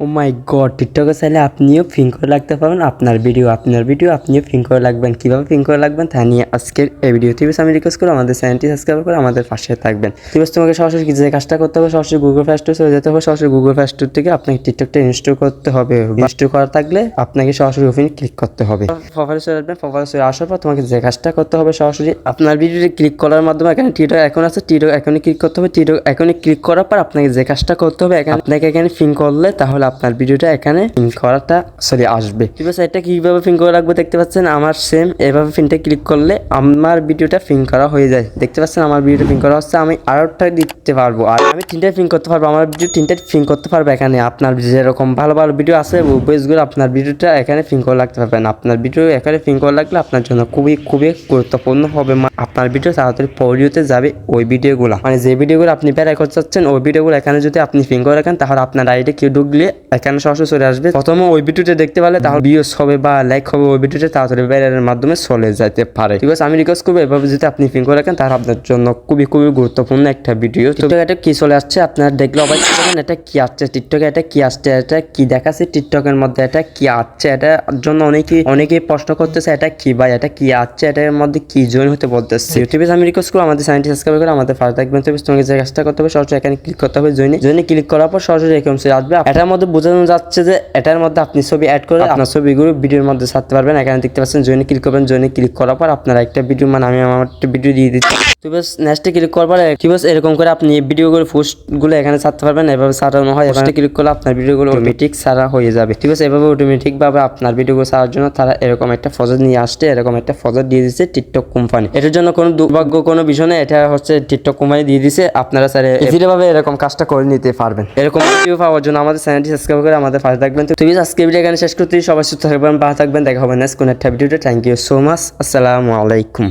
ও মাই god, টিকটকে চাইলে আপনিও ফিং করে লাগতে পারবেন। আপনার ভিডিও আপনার ভিডিও আপনিও ফিং করে লাগবেন কীভাবে ফিং করে লাগবেন তা নিয়ে আজকের এই ভিডিও টিভিস আমি রিকোয়েস্ট করব আমাদের চ্যানেলটি সাবস্ক্রাইব করে আমাদের পাশে থাকবেন। টিভিস তোমাকে সরাসরি যে কাজটা করতে হবে, সরাসরি গুগল প্লে স্টোর চলে যেতে হবে। সরাসরি গুগল প্লে স্টোর থেকে আপনাকে টিকটকটা ইনস্টল করতে হবে। ইনস্টল করা থাকলে আপনাকে সরাসরি ওপেন ক্লিক করতে হবে। প্রোফাইলে চলে আসবেন। প্রোফাইলে চলে আসার পর তোমাকে যে কাজটা করতে হবে, সরাসরি আপনার ভিডিওটি ক্লিক করার মাধ্যমে এখানে টিকটক এখন আছে। টিকটক এখনই ক্লিক করতে হবে। টিকটক এখনই ক্লিক করার পর আপনাকে যে কাজটা করতে হবে, এখানে আপনাকে এখানে ফিং করলে তাহলে আপনার ভিডিওটা এখানে ফিং করাটা সরি আসবে। ঠিক আছে এটা কীভাবে ফিং করে রাখব দেখতে পাচ্ছেন? আমার সেম এভাবে ফিনটা ক্লিক করলে আমার ভিডিওটা ফিং করা হয়ে যায়। দেখতে পাচ্ছেন? আমার ভিডিওটা ফিং করা হচ্ছে। আমি আরেকটা দিতে পারব। আর আমি তিনটা ফিং করতে পারব। আমার ভিডিও তিনটা ফিং করতে পারব এখানে। আপনার যেরকম ভালো ভালো ভিডিও আছে বইসগুলো আপনার ভিডিওটা এখানে ফিং করে রাখতে পারবেন। আপনার ভিডিও এখানে ফিং করে রাখলে আপনার জন্য খুবই খুবই গুরুত্বপূর্ণ হবে। আপনার ভিডিও তাড়াতাড়ি পরিচিতে যাবে ওই ভিডিওগুলো মানে যে ভিডিওগুলো আপনি বেড়াই করতে চাচ্ছেন, ওই ভিডিওগুলো এখানে যদি আপনি ফিং করে রাখেন, তাহলে আপনার আইডি কেউ ঢুকলে এখানে সরাসরি চলে আসবে? প্রথমে ওই ভিডিওটা দেখতে পারলে তাহলে ভিউস হবে বা লাইক হবে ওই ভিডিওটা তাড়াতাড়ি বেড়ার মাধ্যমে চলে যেতে পারে। ঠিক আছে আমি রিকোয়েস্ট করব এভাবে যদি আপনি ফিং করে রাখেন তাহলে আপনার জন্য খুবই খুবই গুরুত্বপূর্ণ একটা ভিডিও তো এটা কি চলে আসছে? আপনার দেখলে অবাক হবেন এটা কি আসছে? টিকটকে এটা কি আসছে? এটা কি দেখাচ্ছে? টিকটকের মধ্যে এটা কি আসছে? এটার জন্য অনেকেই অনেকেই প্রশ্ন করতেছে এটা কি ভাই? এটা কি আসছে? এটার মধ্যে কি জয়েন হতে বলতেছে? ইউটিউবে আমি রিকোয়েস্ট করব আমাদের চ্যানেলটি সাবস্ক্রাইব করে আমাদের ফার্স্ট থাকবেন। তো তোমাকে যে কাজটা করতে হবে সরাসরি এখানে ক্লিক করতে হবে জয়েনে জয়েনে ক্লিক করার পর সরাসরি এরকম সে আসবে। এটার মধ্যে বোঝানো যাচ্ছে যে এটার মধ্যে আপনি ছবি অ্যাড করে আপনার ছবিগুলো ভিডিওর মধ্যে ছাড়তে পারবেন। এখানে দেখতে পাচ্ছেন জয়েনে ক্লিক করবেন। জয়েনে ক্লিক করার পর আপনার একটা ভিডিও মানে আমি আমার একটা ভিডিও দিয়ে দিচ্ছি। তো বাস নেক্সটে ক্লিক করার পরে কি বাস এরকম করে আপনি ভিডিওগুলো পোস্টগুলো এখানে ছাড়তে পারবেন। এভাবে ছাড়ানো হয়। এখানে ক্লিক করলে আপনার ভিডিওগুলো অটোমেটিক ছাড়া হয়ে যাবে। ঠিক আছে এভাবে অটোমেটিকভাবে আপনার ভিডিওগুলো ছাড়ার জন্য তারা এরকম একটা ফজর নিয়ে আসছে। এরকম একটা ফজর দিয়ে দিচ্ছে টিকটক কোম্পানি এটার জন্য কোনো দুর্ভাগ্য কোনো বিষয় নেই এটা হচ্ছে টিকটক কোম্পানি দিয়ে দিছে। আপনারা স্যার ইজিলি এরকম কাজটা করে নিতে পারবেন। এরকম ভিডিও পাওয়ার জন্য আমাদের চ্যানেলটি সাবস্ক্রাইব করে আমাদের পাশে থাকবেন। তো তুমি আজকে ভিডিও এখানে শেষ করতে সবাই সুস্থ থাকবেন, ভালো থাকবেন, দেখা হবে নেক্সট কোন একটা ভিডিওতে থ্যাংক ইউ সো মাচ আসসালামু আলাইকুম।